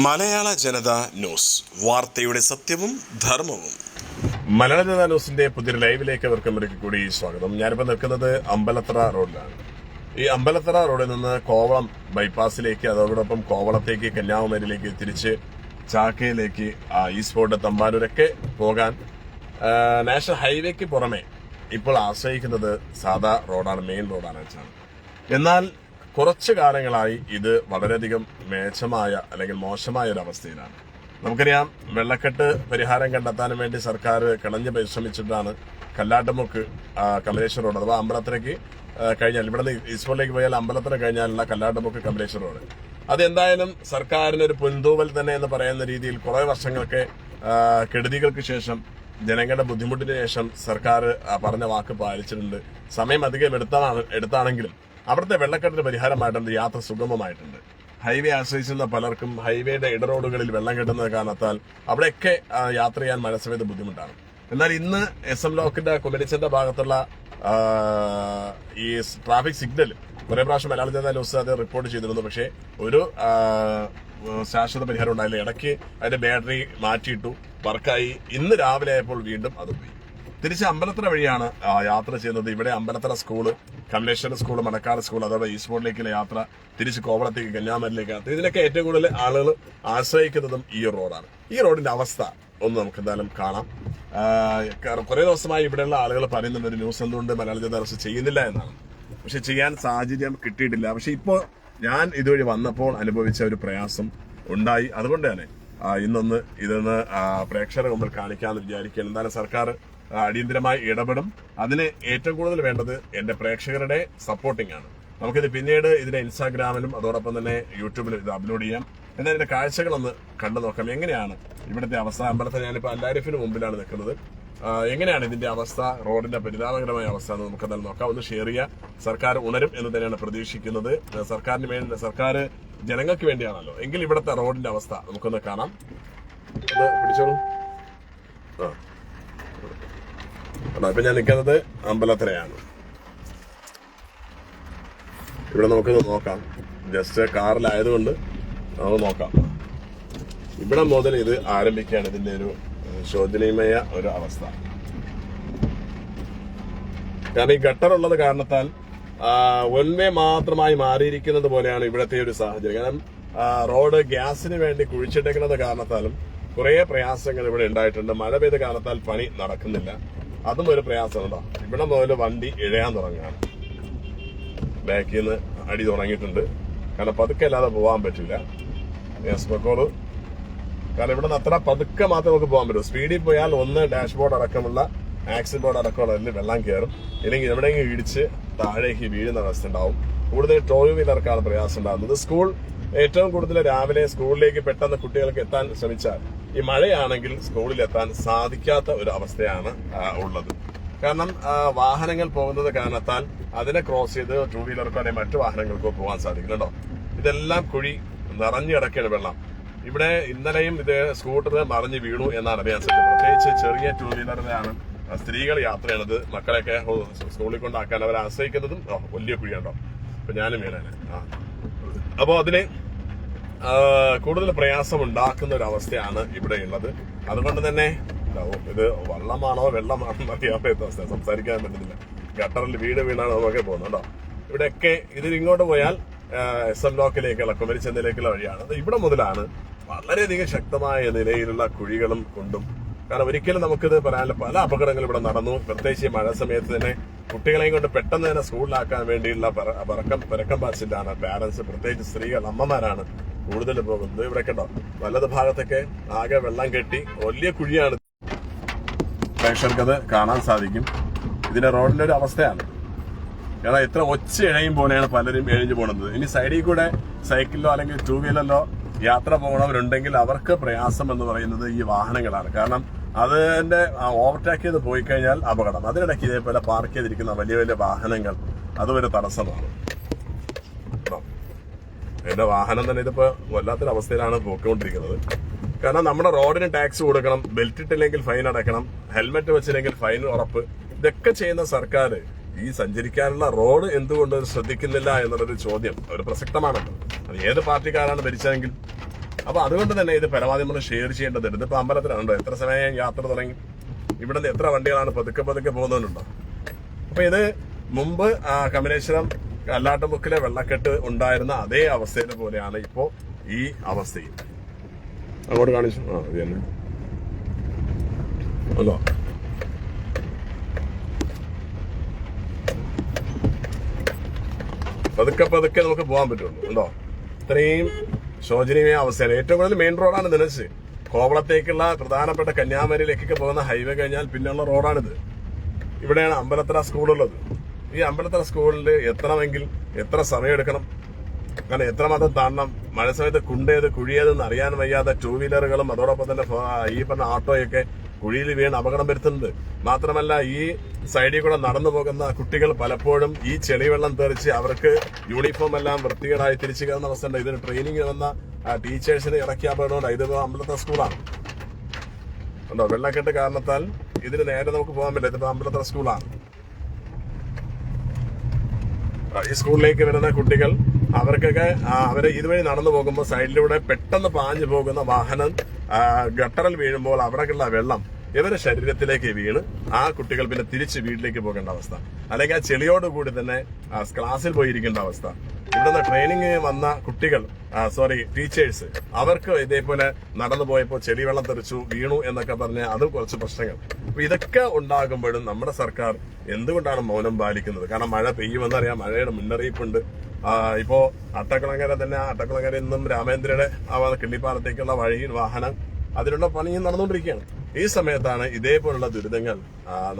മലയാള ജനത news. വാർത്തയുടെ സത്യവും ധർമ്മവും. മലയാള ജനതാ ന്യൂസിന്റെ പുതിയൊരു ലൈവിലേക്ക് അവർക്കും ഒരിക്കൽ കൂടി സ്വാഗതം. ഞാനിപ്പോൾ നിൽക്കുന്നത് അമ്പലത്തറ റോഡിലാണ്. ഈ അമ്പലത്തറ റോഡിൽ നിന്ന് കോവളം ബൈപ്പാസിലേക്ക് അതോടൊപ്പം കോവളത്തേക്ക് കന്യാകുമാരിയിലേക്ക് തിരിച്ച് ചാക്കയിലേക്ക് ഈസ്റ്റ് ഫോർട്ട് തമ്പാനൂരൊക്കെ പോകാൻ നാഷണൽ ഹൈവേക്ക് പുറമെ ഇപ്പോൾ ആശ്രയിക്കുന്നത് സാധാ റോഡാണ് മെയിൻ റോഡാണ് വെച്ചാണ്. എന്നാൽ കുറച്ചു കാലങ്ങളായി ഇത് വളരെയധികം മേച്ചമായ അല്ലെങ്കിൽ മോശമായ ഒരു അവസ്ഥയിലാണ്. നമുക്കറിയാം വെള്ളക്കെട്ട് പരിഹാരം കണ്ടെത്താനും വേണ്ടി സർക്കാർ കിളഞ്ഞ് പരിശ്രമിച്ചിട്ടാണ് കല്ലാട്ടുമുക്ക് കമലേശ്വർ റോഡ് അഥവാ അമ്പലത്തിലേക്ക് കഴിഞ്ഞാൽ ഇവിടെ നിന്ന് ഈസ്ഫോളിലേക്ക് പോയാൽ അമ്പലത്തിന് കഴിഞ്ഞാലുള്ള കല്ലാട്ടുമുക്ക് കമലേശ്വർ റോഡ്. അതെന്തായാലും സർക്കാരിന് ഒരു പൊൻതൂവൽ തന്നെ എന്ന് പറയുന്ന രീതിയിൽ കുറെ വർഷങ്ങൾക്ക് കെടുതികൾക്ക് ശേഷം ജനങ്ങളുടെ ബുദ്ധിമുട്ടിന് ശേഷം സർക്കാർ പറഞ്ഞ വാക്ക് പാലിച്ചിട്ടുണ്ട്. സമയം അധികം എടുത്താണ് എടുത്താണെങ്കിലും അവിടുത്തെ വെള്ളക്കെട്ടിന് പരിഹാരമായിട്ടുണ്ട് യാത്ര സുഗമമായിട്ടുണ്ട്. ഹൈവേ ആശ്രയിച്ചിരുന്ന പലർക്കും ഹൈവേയുടെ ഇടറോഡുകളിൽ വെള്ളം കെട്ടുന്നത് കാരണത്താൽ അവിടെയൊക്കെ യാത്ര ചെയ്യാൻ മഴ ബുദ്ധിമുട്ടാണ്. എന്നാൽ ഇന്ന് എസ് എം ലോക്കിന്റെ കുമരിച്ചന്റെ ഭാഗത്തുള്ള ഈ ട്രാഫിക് സിഗ്നൽ കുറെ പ്രാവശ്യം മലയാളം ജനതാ ന്യൂസ് അത് റിപ്പോർട്ട് ചെയ്തിരുന്നു. പക്ഷേ ഒരു ശാശ്വത പരിഹാരം ഉണ്ടായില്ല. ഇടയ്ക്ക് അതിന്റെ ബാറ്ററി മാറ്റിയിട്ടു വർക്കായി. ഇന്ന് രാവിലെ ആയപ്പോൾ വീണ്ടും അത് പോയി. തിരിച്ച് അമ്പലത്തറ വഴിയാണ് യാത്ര ചെയ്യുന്നത്. ഇവിടെ Ambalathara school Kamaleswara school Manacaud school അഥവാ ഈസ്പോർട്ടിലേക്കുള്ള യാത്ര തിരിച്ച് കോവളത്തേക്ക് കന്യാകുമാരിയിലേക്ക് ഇതിനൊക്കെ ഏറ്റവും കൂടുതൽ ആളുകൾ ആശ്രയിക്കുന്നതും ഈ റോഡാണ്. ഈ റോഡിന്റെ അവസ്ഥ ഒന്ന് നമുക്ക് എന്തായാലും കാണാം. കുറേ ദിവസമായി ഇവിടെയുള്ള ആളുകൾ പറയുന്നുണ്ട് ഒരു ന്യൂസ് എന്തുകൊണ്ട് മലയാള ജനത അറസ്റ്റ് ചെയ്യുന്നില്ല എന്നാണ്. പക്ഷെ ചെയ്യാൻ സാഹചര്യം കിട്ടിയിട്ടില്ല. പക്ഷെ ഇപ്പോൾ ഞാൻ ഇതുവഴി വന്നപ്പോൾ അനുഭവിച്ച ഒരു പ്രയാസം ഉണ്ടായി. അതുകൊണ്ട് തന്നെ ഇന്നൊന്ന് ഇതൊന്ന് പ്രേക്ഷകരുടെ മുമ്പിൽ കാണിക്കാമെന്ന് വിചാരിക്കുകയാണ്. എന്തായാലും സർക്കാർ അടിയന്തരമായി ഇടപെടും. അതിന് ഏറ്റവും കൂടുതൽ വേണ്ടത് എന്റെ പ്രേക്ഷകരുടെ സപ്പോർട്ടിംഗ് ആണ്. നമുക്കിത് പിന്നീട് ഇതിന്റെ ഇൻസ്റ്റാഗ്രാമിലും അതോടൊപ്പം തന്നെ യൂട്യൂബിലും ഇത് അപ്ലോഡ് ചെയ്യാം. എന്നാൽ ഇതിന്റെ കാഴ്ചകളൊന്ന് കണ്ടു നോക്കാം. എങ്ങനെയാണ് ഇവിടുത്തെ അവസ്ഥ? അമ്പലത്തിൽ ഞാനിപ്പോൾ അല്ലാരിഫിന് മുമ്പിലാണ് നിൽക്കുന്നത്. എങ്ങനെയാണ് ഇതിന്റെ അവസ്ഥ? റോഡിന്റെ പരിതാപകരമായ അവസ്ഥ എന്ന് നമുക്ക് എന്തായാലും നോക്കാം. ഒന്ന് ഷെയർ ചെയ്യുക സർക്കാർ ഉണരും എന്ന് തന്നെയാണ് പ്രതീക്ഷിക്കുന്നത്. സർക്കാരിന് വേണ്ടി സർക്കാർ ജനങ്ങൾക്ക് വേണ്ടിയാണല്ലോ. എങ്കിൽ ഇവിടുത്തെ റോഡിന്റെ അവസ്ഥ നമുക്കൊന്ന് കാണാം. പിടിച്ചോളൂ. ആ. അതാ ഇപ്പം ഞാൻ നിൽക്കുന്നത് അമ്പലത്തരയാണ് ഇവിടെ നമുക്കിത് നോക്കാം. ജസ്റ്റ് കാറിലായതുകൊണ്ട് നമുക്ക് നോക്കാം. ഇവിടെ മുതൽ ഇത് ആരംഭിക്കുകയാണ്. ഇതിന്റെ ഒരു ശോചനീയമായ ഒരു അവസ്ഥ. കാരണം ഈ ഗട്ടർ ഉള്ളത് കാരണത്താൽ വൺ വേ മാത്രമായി മാറിയിരിക്കുന്നത് പോലെയാണ് ഇവിടുത്തെ ഒരു സാഹചര്യം. കാരണം റോഡ് ഗ്യാസിന് വേണ്ടി കുഴിച്ചിട്ടേക്കുന്നത് കാരണത്താലും കുറേ പ്രയാസങ്ങൾ ഇവിടെ ഉണ്ടായിട്ടുണ്ട്. മഴ പെയ്ത കാരണത്താൽ പണി നടക്കുന്നില്ല. അതും ഒരു പ്രയാസമുണ്ടോ ഇവിടെ മുതൽ വണ്ടി ഇഴയാൻ തുടങ്ങുകയാണ്. ബാക്കിൽ നിന്ന് അടി തുടങ്ങിയിട്ടുണ്ട്. കാരണം പതുക്കെ അല്ലാതെ പോകാൻ പറ്റില്ല. യെസ് പൊക്കോളൂ. കാരണം ഇവിടെ നിന്ന് അത്ര പതുക്കെ മാത്രമേ നമുക്ക് പോകാൻ പറ്റൂ. സ്പീഡിൽ പോയാൽ ഒന്ന് ഡാഷ്ബോർഡ് അടക്കമുള്ള ആക്സിൽ ബോർഡ് അടക്കമുള്ള വെള്ളം കയറും ഇല്ലെങ്കിൽ എവിടെയെങ്കിലും ഇടിച്ച് താഴേക്ക് വീഴുന്ന അവസ്ഥ ഉണ്ടാവും. കൂടുതൽ ടോയ് വീലർക്കാണ് പ്രയാസം ഉണ്ടാകുന്നത്. സ്കൂൾ ഏറ്റവും കൂടുതൽ രാവിലെ സ്കൂളിലേക്ക് പെട്ടെന്ന് കുട്ടികൾക്ക് എത്താൻ ശ്രമിച്ചാൽ ഈ മഴയാണെങ്കിൽ സ്കൂളിൽ എത്താൻ സാധിക്കാത്ത ഒരു അവസ്ഥയാണ് ഉള്ളത്. കാരണം വാഹനങ്ങൾ പോകുന്നത് കാരണത്താൽ അതിനെ ക്രോസ് ചെയ്ത് ടൂ വീലർക്കോ അല്ലെങ്കിൽ മറ്റു വാഹനങ്ങൾക്കോ പോകാൻ സാധിക്കില്ല ഇതെല്ലാം കുഴി നിറഞ്ഞു കിടക്കുകയാണ് വെള്ളം. ഇവിടെ ഇന്നലെയും ഇത് സ്കൂട്ടർ മറിഞ്ഞ് വീണു എന്നാണ് അറിയാൻ സാധിക്കുന്നത് പ്രത്യേകിച്ച് ചെറിയ ടൂ വീലറിലാണ് സ്ത്രീകൾ യാത്ര ചെയ്യണത്. മക്കളെയൊക്കെ സ്കൂളിൽ കൊണ്ടാക്കാൻ അവരെ ആശ്രയിക്കുന്നതും വലിയ കുഴിയുണ്ടോ അപ്പൊ ഞാനും വീണാണ് അപ്പോ അപ്പോൾ അതിന് കൂടുതൽ പ്രയാസം ഉണ്ടാക്കുന്ന ഒരു അവസ്ഥയാണ് ഇവിടെ ഉള്ളത് അതുകൊണ്ട് തന്നെ ഇതാ, വള്ളമാണോ വെള്ളമാണോ അറിയാത്ത അവസ്ഥ സംസാരിക്കാൻ പറ്റുന്നില്ല. ഗട്ടറിൽ വീട് വീണാണ് നമുക്ക് പോകുന്നത് കേട്ടോ. ഇവിടെയൊക്കെ ഇതിലിങ്ങോട്ട് പോയാൽ എസ് എം ലോക്കിലേക്കുള്ള കുമരിച്ചെന്നിലേക്കുള്ള വഴിയാണ്. അത് ഇവിടെ മുതലാണ് വളരെയധികം ശക്തമായ നിലയിലുള്ള കുഴികളും കൊണ്ടും കാരണം ഒരിക്കലും നമുക്കിത് പറയാനുള്ള പല അപകടങ്ങളും ഇവിടെ നടന്നു. പ്രത്യേകിച്ച് മഴ സമയത്ത് തന്നെ കുട്ടികളെയും കൊണ്ട് പെട്ടെന്ന് തന്നെ സ്കൂളിലാക്കാൻ വേണ്ടിയുള്ള പറ- പറക്കം പരക്കം പാച്ചിലാണ് പാരന്റ്സ് പ്രത്യേകിച്ച് സ്ത്രീകൾ അമ്മമാരാണ് കൂടുതൽ പോകുന്നത് ഇവിടെ കണ്ടോ? വലത് ഭാഗത്തൊക്കെ ആകെ വെള്ളം കെട്ടി വലിയ കുഴിയാണ്. പ്രേക്ഷകർക്കത് കാണാൻ സാധിക്കും. ഇതിന്റെ റോഡിന്റെ ഒരു അവസ്ഥയാണ്. കാരണം ഇത്ര ഒച്ച ഇഴയും പോലെയാണ് പലരും എഴിഞ്ഞു പോകുന്നത് ഇനി സൈഡിൽ കൂടെ സൈക്കിളിലോ അല്ലെങ്കിൽ ടൂ വീലറിലോ യാത്ര പോകണവരുണ്ടെങ്കിൽ അവർക്ക് പ്രയാസം എന്ന് പറയുന്നത് ഈ വാഹനങ്ങളാണ്. കാരണം അതിന്റെ ഓവർടേക്ക് ചെയ്ത് പോയി കഴിഞ്ഞാൽ അപകടം. അതിനിടയ്ക്ക് ഇതേപോലെ പാർക്ക് ചെയ്തിരിക്കുന്ന വലിയ വലിയ വാഹനങ്ങൾ അതും ഒരു തടസ്സമാണ്. എന്റെ വാഹനം തന്നെ ഇതിപ്പോ വല്ലാത്തൊരു അവസ്ഥയിലാണ് പോയിക്കൊണ്ടിരിക്കുന്നത്. കാരണം നമ്മുടെ റോഡിന് ടാക്സ് കൊടുക്കണം ബെൽറ്റ് ഇട്ടില്ലെങ്കിൽ ഫൈൻ അടക്കണം ഹെൽമെറ്റ് വെച്ചില്ലെങ്കിൽ ഫൈൻ ഉറപ്പ്. ഇതൊക്കെ ചെയ്യുന്ന സർക്കാർ ഈ സഞ്ചരിക്കാനുള്ള റോഡ് എന്തുകൊണ്ട് ശ്രദ്ധിക്കുന്നില്ല എന്നുള്ളൊരു ചോദ്യം ഒരു പ്രസക്തമാണല്ലോ. അത് ഏത് പാർട്ടിക്കാരാണ് ഭരിച്ചതെങ്കിൽ? അപ്പൊ അതുകൊണ്ട് തന്നെ ഇത് പരമാവധി നമ്മൾ ഷെയർ ചെയ്യേണ്ടതുണ്ട്. ഇതിപ്പോ അമ്പലത്തിലാണല്ലോ. എത്ര സമയം യാത്ര തുടങ്ങി? ഇവിടെ നിന്ന് എത്ര വണ്ടികളാണ് പതുക്കെ പതുക്കെ പോകുന്നതിനുണ്ടോ അപ്പൊ ഇത് മുമ്പ് കമലേശ്വരം കല്ലാട്ടുമുക്കിലെ വെള്ളക്കെട്ട് ഉണ്ടായിരുന്ന അതേ അവസ്ഥയിലെ പോലെയാണ് ഇപ്പോ ഈ അവസ്ഥയും. അങ്ങോട്ട് കാണിച്ചു. ആ ഇത് തന്നെ. അല്ലോ പതുക്കെ പതുക്കെ നമുക്ക് പോകാൻ പറ്റുള്ളൂ. ഉണ്ടോ? ഇത്രയും ശോചനീയമായ അവസ്ഥയാണ്. ഏറ്റവും കൂടുതൽ മെയിൻ റോഡാണ് നിലച്ച് കോവളത്തേക്കുള്ള പ്രധാനപ്പെട്ട കന്യാകുമാരിയിലേക്കൊക്കെ പോകുന്ന ഹൈവേ കഴിഞ്ഞാൽ പിന്നെയുള്ള റോഡാണിത് ഇവിടെയാണ് അമ്പലത്തറ സ്കൂളുള്ളത് ഈ അമ്പലത്തറ സ്കൂളിൽ എത്തണമെങ്കിൽ എത്ര സമയം എടുക്കണം കാരണം എത്രമാത്രം താണ്ടണം മഴ സമയത്ത് കുണ്ടേത് കുഴിയേതെന്ന് അറിയാൻ വയ്യാതെ ടൂ വീലറുകളും അതോടൊപ്പം തന്നെ ഈ പറഞ്ഞ ഓട്ടോയൊക്കെ കുഴിയിൽ വീണ് അപകടം വരുത്തുന്നത്. മാത്രമല്ല ഈ സൈഡിൽ കൂടെ നടന്നു പോകുന്ന കുട്ടികൾ പലപ്പോഴും ഈ ചെളിവെള്ളം തെറിച്ച് അവർക്ക് യൂണിഫോം എല്ലാം വൃത്തികേടായി തിരിച്ചു കയറുന്ന അവസ്ഥ ഉണ്ട് ഇതിന് ട്രെയിനിങ് വന്ന ടീച്ചേഴ്സിന് ഇറക്കിയ അപകടമുണ്ട്. ഇത് അമ്പലത്തെ സ്കൂളാണ്. ഉണ്ടോ? വെള്ളക്കെട്ട് കാരണത്താൽ ഇതിന് നേരെ നമുക്ക് പോകാൻ പറ്റില്ല. ഇതിപ്പോ അമ്പലത്തറ സ്കൂളാണ്. ഈ സ്കൂളിലേക്ക് വരുന്ന കുട്ടികൾ അവർക്കൊക്കെ അവരെ ഇതുവഴി നടന്നു പോകുമ്പോൾ സൈഡിലൂടെ പെട്ടെന്ന് പാഞ്ഞു പോകുന്ന വാഹനം ഗട്ടറിൽ വീഴുമ്പോൾ അവിടേക്കുള്ള വെള്ളം ഇവരെ ശരീരത്തിലേക്ക് വീണ് ആ കുട്ടികൾ പിന്നെ തിരിച്ച് വീട്ടിലേക്ക് പോകേണ്ട അവസ്ഥ. അല്ലെങ്കിൽ ആ ചെളിയോടുകൂടി തന്നെ ക്ലാസ്സിൽ പോയിരിക്കേണ്ട അവസ്ഥ. ഇവിടുന്ന് ട്രെയിനിങ് വന്ന കുട്ടികൾ സോറി ടീച്ചേഴ്സ് അവർക്ക് ഇതേപോലെ നടന്നു പോയപ്പോൾ ചെളി വെള്ളം തെറിച്ചു വീണു എന്നൊക്കെ പറഞ്ഞ് അതും കുറച്ച് പ്രശ്നങ്ങൾ. അപ്പൊ ഇതൊക്കെ ഉണ്ടാകുമ്പോഴും നമ്മുടെ സർക്കാർ എന്തുകൊണ്ടാണ് മൗനം പാലിക്കുന്നത്? കാരണം മഴ പെയ്യുമെന്നറിയാം മഴയുടെ മുന്നറിയിപ്പുണ്ട്. ഇപ്പോ അട്ടക്കുളങ്ങര തന്നെ അട്ടക്കുളങ്ങര നിന്നും രാമേന്ദ്രയുടെ കിള്ളിപ്പാലത്തേക്കുള്ള വഴി വാഹനം അതിനുള്ള പണിയും നടന്നുകൊണ്ടിരിക്കുകയാണ്. ഈ സമയത്താണ് ഇതേപോലുള്ള ദുരിതങ്ങൾ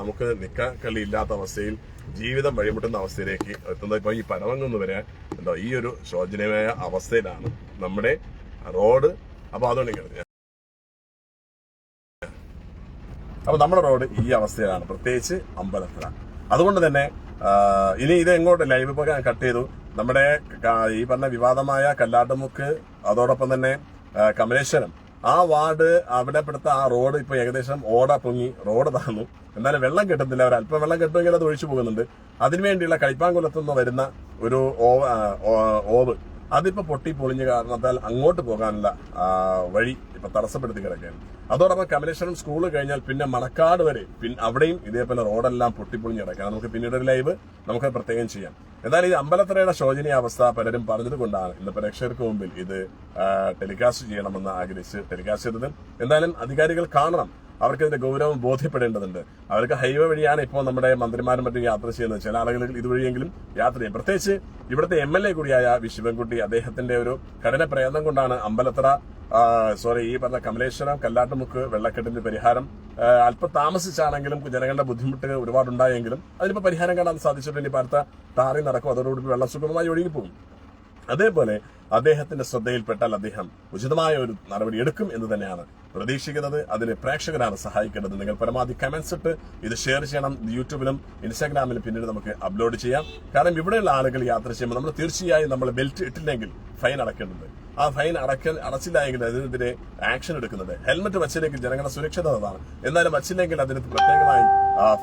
നമുക്ക് നിക്കക്കളി ഇല്ലാത്ത അവസ്ഥയിൽ ജീവിതം വഴിമുട്ടുന്ന അവസ്ഥയിലേക്ക് എത്തുന്നത് ഇപ്പൊ ഈ പരവങ്ങുന്ന് വരെ എന്താ ഈ ഒരു ശോചനീയമായ അവസ്ഥയിലാണ് നമ്മുടെ റോഡ്. അപ്പോൾ അതുകൊണ്ട് ഇങ്ങനെ അപ്പൊ നമ്മുടെ റോഡ് ഈ അവസ്ഥയിലാണ്. പ്രത്യേകിച്ച് അമ്പലത്തില അതുകൊണ്ട് തന്നെ ഇനി ഇത് എങ്ങോട്ട് ലൈവ് ഇപ്പൊ കട്ട് ചെയ്തു. നമ്മുടെ ഈ പറഞ്ഞ വിവാദമായ കല്ലാട്ടുമുക്ക് അതോടൊപ്പം തന്നെ കമലേശ്വരം ആ വാർഡ് അവിടെപ്പെടുത്ത ആ റോഡ് ഇപ്പൊ ഏകദേശം ഓട പൊങ്ങി റോഡ് താന്നു. എന്നാലും വെള്ളം കിട്ടുന്നില്ല. അവർ അല്പം വെള്ളം കിട്ടുമെങ്കിൽ അത് ഒഴിച്ചു പോകുന്നുണ്ട്. അതിനുവേണ്ടിയുള്ള കളിപ്പാങ്കുലത്തു നിന്ന് വരുന്ന ഒരു ഓവ് അതിപ്പോ പൊട്ടി പൊളിഞ്ഞ കാരണത്താൽ അങ്ങോട്ട് പോകാനുള്ള വഴി ഇപ്പൊ തടസ്സപ്പെടുത്തി കിടക്കുകയാണ്. അതോടൊപ്പം കമലേശ്വരം സ്കൂൾ കഴിഞ്ഞാൽ പിന്നെ മണക്കാട് വരെ പിന്നെ അവിടെയും ഇതേപോലെ റോഡെല്ലാം പൊട്ടിപ്പൊളിഞ്ഞ് കിടക്കുകയാണ്. നമുക്ക് പിന്നീട് ഒരു ലൈവ് നമുക്ക് പ്രത്യേകം ചെയ്യാം. എന്നാൽ ഈ അമ്പലത്തറയുടെ ശോചനീയ അവസ്ഥ പലരും പറഞ്ഞതുകൊണ്ടാണ്. ഇന്ന് പ്രേക്ഷകർക്ക് മുമ്പിൽ ഇത് ടെലികാസ്റ്റ് ചെയ്യണമെന്ന് ആഗ്രഹിച്ച് ടെലികാസ്റ്റ് ചെയ്തത്. എന്തായാലും അധികാരികൾ കാണണം. അവർക്ക് ഇതിന്റെ ഗൗരവം ബോധ്യപ്പെടേണ്ടതുണ്ട്. അവർക്ക് ഹൈവേ വഴിയാണ് ഇപ്പോൾ നമ്മുടെ മന്ത്രിമാരും മറ്റും യാത്ര ചെയ്യുന്നത്. ചില ആളുകൾ ഇതുവഴിയെങ്കിലും യാത്ര ചെയ്യും. പ്രത്യേകിച്ച് ഇവിടുത്തെ എം എൽ എ കൂടിയായ വി ശിവൻകുട്ടി അദ്ദേഹത്തിന്റെ ഒരു കഠിന പ്രയത്നം കൊണ്ടാണ് അമ്പലത്ര സോറി ഈ പറഞ്ഞ കമലേശ്വരം കല്ലാട്ടുമുക്ക് വെള്ളക്കെട്ടിന്റെ പരിഹാരം അല്പ താമസിച്ചാണെങ്കിലും ജനങ്ങളുടെ ബുദ്ധിമുട്ട് ഒരുപാടുണ്ടായെങ്കിലും അതിനിപ്പോ പരിഹാരം കാണാൻ സാധിച്ചിട്ടുണ്ട്. ഇനി അടുത്ത താറി നടക്കും. അതോടുകൂടി വെള്ളം സുഗമമായി ഒഴുകിപ്പോകും. അതേപോലെ അദ്ദേഹത്തിന്റെ ശ്രദ്ധയിൽപ്പെട്ടാൽ അദ്ദേഹം ഉചിതമായ ഒരു നടപടി എടുക്കും എന്ന് തന്നെയാണ് പ്രതീക്ഷിക്കുന്നത് അതിന് പ്രേക്ഷകരാണ് സഹായിക്കേണ്ടത്. നിങ്ങൾ പരമാവധി കമന്റ്സ് ഇട്ട് ഇത് ഷെയർ ചെയ്യണം. യൂട്യൂബിലും ഇൻസ്റ്റാഗ്രാമിലും പിന്നീട് നമുക്ക് അപ്ലോഡ് ചെയ്യാം. കാരണം ഇവിടെയുള്ള ആളുകൾ യാത്ര ചെയ്യുമ്പോൾ നമ്മൾ തീർച്ചയായും നമ്മൾ ബെൽറ്റ് ഇട്ടില്ലെങ്കിൽ ഫൈൻ അടക്കേണ്ടത് ആ ഫൈൻ അടക്ക അടച്ചില്ല എങ്കിൽ അതിനെതിരെ ആക്ഷൻ എടുക്കുന്നത്. ഹെൽമെറ്റ് വച്ചില്ലെങ്കിൽ ജനങ്ങളുടെ സുരക്ഷിത അതാണ്. എന്നാലും വച്ചില്ലെങ്കിൽ അതിന് പ്രത്യേകമായി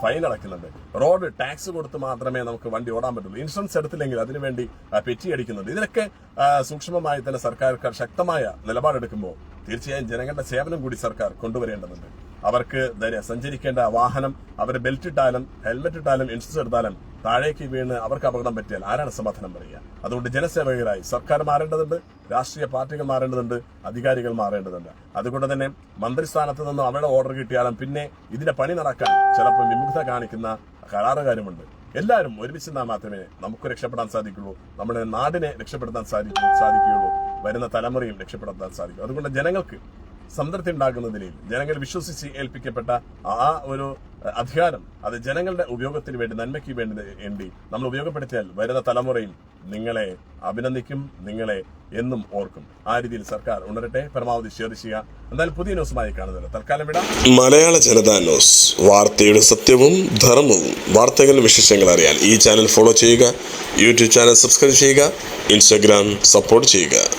ഫൈൻ അടയ്ക്കുന്നുണ്ട് റോഡ് ടാക്സ് കൊടുത്ത് മാത്രമേ നമുക്ക് വണ്ടി ഓടാൻ പറ്റുള്ളൂ. ഇൻഷുറൻസ് എടുത്തില്ലെങ്കിൽ അതിനുവേണ്ടി പെറ്റി അടിക്കുന്നുണ്ട് ഇതിനൊക്കെ സൂക്ഷ്മമായി തന്നെ സർക്കാർക്കാർ ശക്തമായ നിലപാടെടുക്കുമ്പോൾ തീർച്ചയായും ജനങ്ങളുടെ സേവനം കൂടി സർക്കാർ കൊണ്ടുവരേണ്ടതുണ്ട്. അവർക്ക് സഞ്ചരിക്കേണ്ട വാഹനം അവർ ബെൽറ്റ് ഇട്ടാലും ഹെൽമെറ്റ് ഇട്ടാലും ഇൻഷുറൻസ് എടുത്താലും താഴേക്ക് വീണ് അവർക്ക് അപകടം പറ്റിയാൽ ആരാണ് സമാധാനം പറയുക? അതുകൊണ്ട് ജനസേവകരായി സർക്കാർ മാറേണ്ടതുണ്ട് രാഷ്ട്രീയ പാർട്ടികൾ മാറേണ്ടതുണ്ട് അധികാരികൾ മാറേണ്ടതുണ്ട്. അതുകൊണ്ട് തന്നെ മന്ത്രിസ്ഥാനത്ത് നിന്നും അവരുടെ ഓർഡർ കിട്ടിയാലും പിന്നെ ഇതിന്റെ പണി നടക്കാൻ ചിലപ്പോൾ വിമുഗ്ധ കാണിക്കുന്ന കരാറുകാരുമുണ്ട്. എല്ലാവരും ഒരുമിച്ച് നിന്നാൽ മാത്രമേ നമുക്ക് രക്ഷപ്പെടാൻ സാധിക്കുള്ളൂ നമ്മുടെ നാടിനെ രക്ഷപ്പെടുത്താൻ സാധിക്കൂ വരുന്ന തലമുറയും രക്ഷപ്പെടുത്താൻ സാധിക്കും. അതുകൊണ്ട് ജനങ്ങൾക്ക് സംതൃപ്തി ഉണ്ടാകുന്ന നിലയിൽ ജനങ്ങൾ വിശ്വസിച്ച് ഏൽപ്പിക്കപ്പെട്ട ആ ഒരു അധികാരം അത് ജനങ്ങളുടെ ഉപയോഗത്തിന് വേണ്ടി നന്മയ്ക്ക് വേണ്ടി നമ്മൾ ഉപയോഗപ്പെടുത്തിയാൽ വരുന്ന തലമുറയും നിങ്ങളെ അഭിനന്ദിക്കും നിങ്ങളെ എന്നും ഓർക്കും. ആ രീതിയിൽ സർക്കാർ ഉണരട്ടെ. പരമാവധി ഷെയർ ചെയ്യുക. എന്നാലും പുതിയ ന്യൂസുമായി കാണുന്നത് തൽക്കാലം വിടാം. മലയാള ജനതാ ന്യൂസ്. വാർത്തയുടെ സത്യവും ധർമ്മവും. വാർത്തകളുടെ വിശേഷങ്ങൾ അറിയാൻ ഈ ചാനൽ ഫോളോ ചെയ്യുക. യൂട്യൂബ് ചാനൽ സബ്സ്ക്രൈബ് ചെയ്യുക. ഇൻസ്റ്റാഗ്രാം സപ്പോർട്ട് ചെയ്യുക.